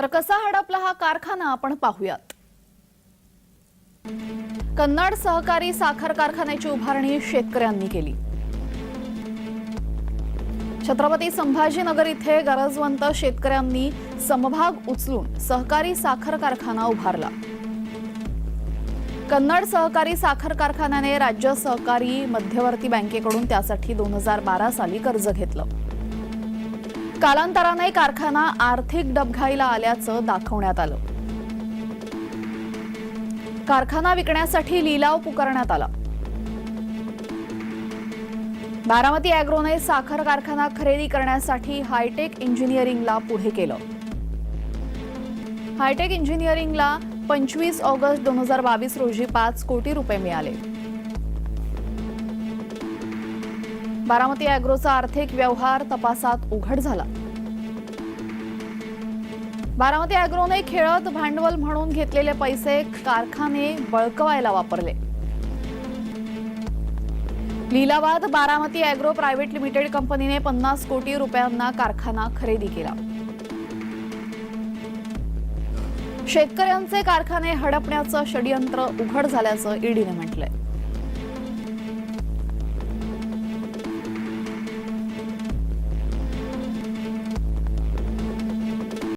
तर कसा हडपला हा कारखाना आपण पाहूयात. कन्नड सहकारी साखर कारखान्याची उभारणी शेतकऱ्यांनी केली. छत्रपती संभाजीनगर इथे गरजवंत शेतकऱ्यांनी समभाग उचलून सहकारी साखर कारखाना उभारला. कन्नड सहकारी साखर कारखान्याने राज्य सहकारी मध्यवर्ती बँकेकडून त्यासाठी दोन हजार बारा साली कर्ज घेतलं. कालांतराने कारखाना आर्थिक डबघाईला आल्याचं दाखवण्यात आलं. कारखाना विकण्यासाठी लिलाव पुकारण्यात आला. बारामती अॅग्रोने साखर कारखाना खरेदी करण्यासाठी हायटेक इंजिनिअरिंगला पुढे केलं. हायटेक इंजिनिअरिंगला पंचवीस ऑगस्ट दोन हजार बावीस रोजी पाच कोटी रुपये मिळाले. बारामती अॅग्रोचा आर्थिक व्यवहार तपासात उघड झाला. बारामती अॅग्रोने खेळत भांडवल म्हणून घेतलेले पैसे कारखाने बळकवायला वापरले. लिलावात बारामती अॅग्रो प्रायव्हेट लिमिटेड कंपनीने पन्नास कोटी रुपयांना कारखाना खरेदी केला. शेतकऱ्यांचे कारखाने हडपण्याचं षडयंत्र उघड झाल्याचं ईडीने म्हटलंय.